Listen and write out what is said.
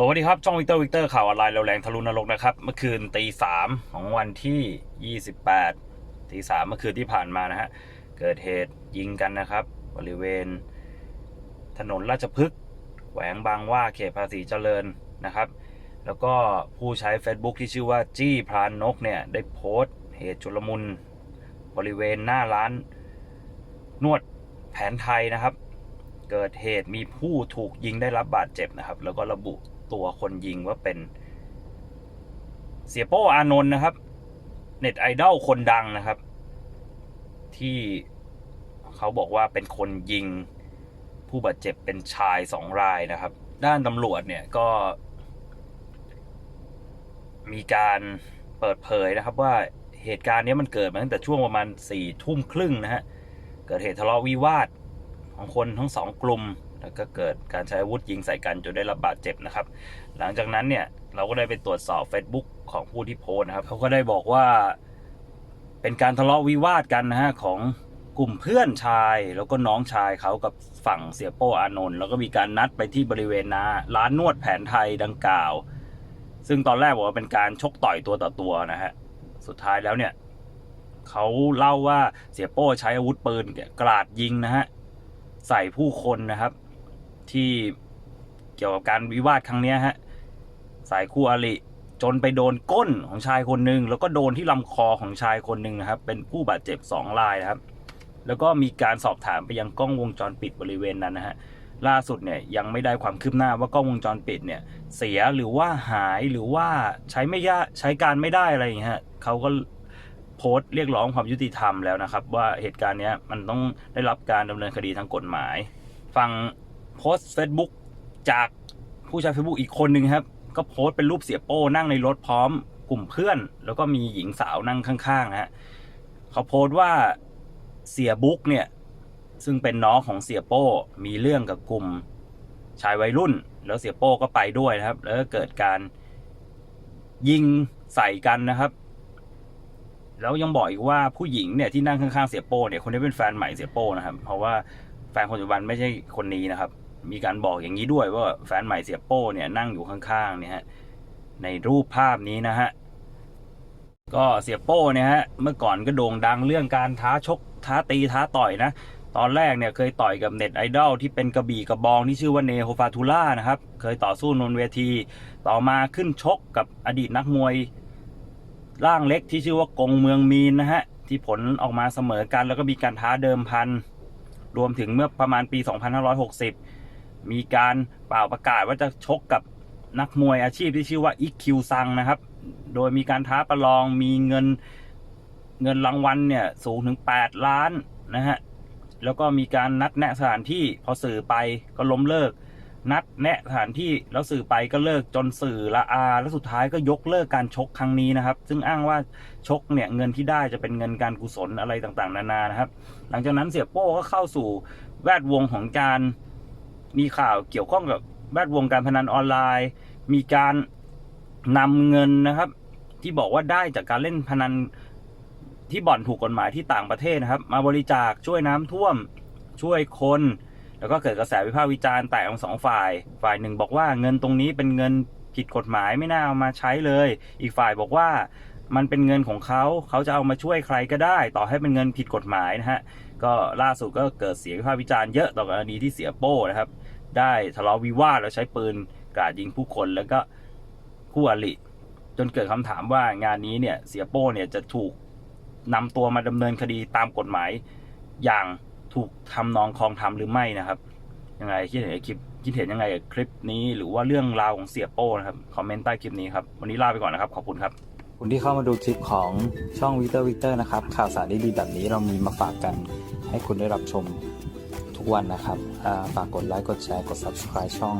สวัสดีครับช่องวิกเตอร์วิกเตอร์ข่าวออนไลน์เราแรงทะลุนรกนะครับ เมื่อคืนตีสามของวันที่ 28ตีสามเมื่อคืนที่ผ่านมานะฮะ เกิดเหตุยิงกันนะครับ บริเวณ ถนนราชพฤกษ์แขวงบางว่าเขตภาษีเจริญนะครับ แล้วก็ผู้ใช้ Facebook ที่ชื่อว่าจี้พรานนกเนี่ย ได้โพสต์เหตุชุลมุน บริเวณหน้าร้าน นวดแผนไทยนะครับ เกิดเหตุมีผู้ถูกยิงได้รับบาดเจ็บนะครับ แล้วก็ระบุ ตัวคนยิงว่าเป็นเสียโป้อานนท์นะครับ เน็ตไอดอลคนดังนะครับ ที่เขาบอกว่าเป็นคนยิงผู้บาดเจ็บเป็นชายสองรายนะครับ ด้านตำรวจเนี่ยก็ มีการเปิดเผยนะครับว่าเหตุการณ์นี้มันเกิดมาตั้งแต่ช่วงประมาณสี่ทุ่มครึ่งนะฮะ เกิดเหตุทะเลาะวิวาทของคนทั้งสองกลุ่ม แล้วก็เกิดการใช้อาวุธยิงใส่กันจนได้รับบาดเจ็บนะครับ หลังจากนั้นเนี่ยเราก็ได้ไปตรวจสอบ Facebook ของผู้ที่โพสนะครับเขาก็ได้บอกว่า เป็นการทะเลาะวิวาทกันนะฮะของกลุ่มเพื่อนชายแล้วก็น้องชายเขากับฝั่งเสียโป้อานนท์แล้วก็มีการนัดไปที่บริเวณนาร้านนวดแผนไทยดังกล่าว ซึ่งตอนแรกบอกว่าเป็นการชกต่อยตัวต่อตัวนะฮะสุดท้ายแล้วเนี่ยเขาเล่าว่าเสียโป้ใช้อาวุธปืนกราดยิงนะฮะใส่ผู้คนนะครับ ที่เกี่ยวกับการวิวาทครั้งเนี้ยฮะใส่คู่อริจนไปโดนก้นของชายคนหนึ่งแล้วก็โดนที่ลำคอของชายคนหนึ่งนะครับ เป็นผู้บาดเจ็บสองรายนะครับ แล้วก็มีการสอบถามไปยังกล้องวงจรปิดบริเวณนั้นนะฮะล่าสุดเนี่ยยังไม่ได้ความคืบหน้าว่ากล้องวงจรปิดเนี่ยเสียหรือว่าหายหรือว่าใช้ไม่ยาใช้การไม่ได้อะไรอย่างเงี้ยฮะเขาก็โพสต์เรียกร้องความยุติธรรมแล้วนะครับ ว่าเหตุการณ์เนี้ยมันต้องได้รับการดำเนินคดีทางกฎหมาย ฟัง โพสต์ Facebook จากผู้ใช้ Facebook อีกคนหนึ่งครับ ก็โพสต์เป็นรูปเสียโป้นั่งในรถพร้อมกลุ่มเพื่อน แล้วก็มีหญิงสาวนั่งข้างๆนะฮะเขาโพสต์ว่าเสียบุ๊กเนี่ย ซึ่งเป็นน้องของเสียโป้มีเรื่องกับกลุ่มชายวัยรุ่น แล้วเสียโป้ก็ไปด้วยนะครับ แล้วก็เกิดการยิงใส่กันนะครับ แล้วยังบอกอีกว่าผู้หญิงเนี่ยที่นั่งข้างๆเสียโป้เนี่ยคนนี้เป็นแฟนใหม่เสียโป้นะครับ เพราะว่าแฟนคนปัจจุบันไม่ใช่คนนี้นะครับ มีการบอกอย่างนี้ด้วยว่าแฟนใหม่เสียโป้เนี่ยนั่งอยู่ข้างๆเนี่ยฮะในรูปภาพนี้นะฮะก็เสียโป้เนี่ยฮะเมื่อก่อนก็โด่งดังเรื่องการท้าชกท้าตีท้าต่อยนะตอนแรกเนี่ยเคยต่อยกับเน็ตไอดอลที่เป็นกระบี่กระบองที่ชื่อว่าเนโฮฟาทูล่านะครับเคยต่อสู้นนเวที ต่อมาขึ้นชกกับอดีตนักมวยร่างเล็กที่ชื่อว่ากงเมืองมีนนะฮะที่ผลออกมาเสมอกันแล้วก็มีการท้าเดิมพันรวมถึงเมื่อประมาณปี 2560 มีการเป่าประกาศว่าจะชกกับนักมวยอาชีพที่ชื่อว่าอิกคิวซังนะครับ โดยมีการท้าประลองมีเงินเงินรางวัลเนี่ยสูงถึง 8 ล้านนะฮะ แล้วก็มีการนัดแนะสถานที่พอสื่อไปก็ล้มเลิก นัดแนะสถานที่แล้วสื่อไปก็เลิกจนสื่อละอา แล้วสุดท้ายก็ยกเลิกการชกครั้งนี้นะครับ ซึ่งอ้างว่าชกเนี่ยเงินที่ได้จะเป็นเงินการกุศลอะไรต่างๆ นานานะครับ หลังจากนั้นเสียโป้ก็เข้าสู่แวดวงของการ มีข่าวเกี่ยวข้องกับแวดวงการพนันออนไลน์ มีการนำเงินนะครับ ที่บอกว่าได้จากการเล่นพนันที่บ่อนถูกกฎหมายที่ต่างประเทศนะครับ มาบริจาคช่วยน้ำท่วมช่วยคน แล้วก็เกิดกระแสวิพากษ์วิจารณ์แตกของสองฝ่าย ฝ่ายหนึ่งบอกว่าเงินตรงนี้เป็นเงินผิดกฎหมายไม่น่าเอามาใช้เลย อีกฝ่ายบอกว่ามันเป็นเงินของเขา เขาจะเอามาช่วยใครก็ได้ ต่อให้เป็นเงินผิดกฎหมายนะฮะ ก็ล่าสุดก็เกิดเสียงวิพากษ์วิจารณ์เยอะต่อกรณีที่เสียโป้นะครับ ได้ทะเลาะวิวาทแล้วใช้ปืนกราดยิงผู้คนแล้วก็คู่อริจนเกิดคำถามว่างานนี้เนี่ยเสียโป้เนี่ยจะถูกนำตัวมาดำเนินคดีตามกฎหมายอย่างถูกทำนองคลองธรรมหรือไม่นะครับยังไงคิดเห็นคลิปคิดเห็นยังไงกับคลิปนี้หรือว่าเรื่องราวของเสียโป้นะครับคอมเมนต์ใต้คลิปนี้ครับวันนี้ลาไปก่อนนะครับ ขอบคุณครับคุณที่เข้ามาดูคลิปของช่องวิกเตอร์วิกเตอร์นะครับ ข่าวสารดีๆแบบนี้เรามีมาฝากกัน ให้คุณได้รับชมทุกวันนะครับฝากกดไลค์กดแชร์กด subscribe ช่อง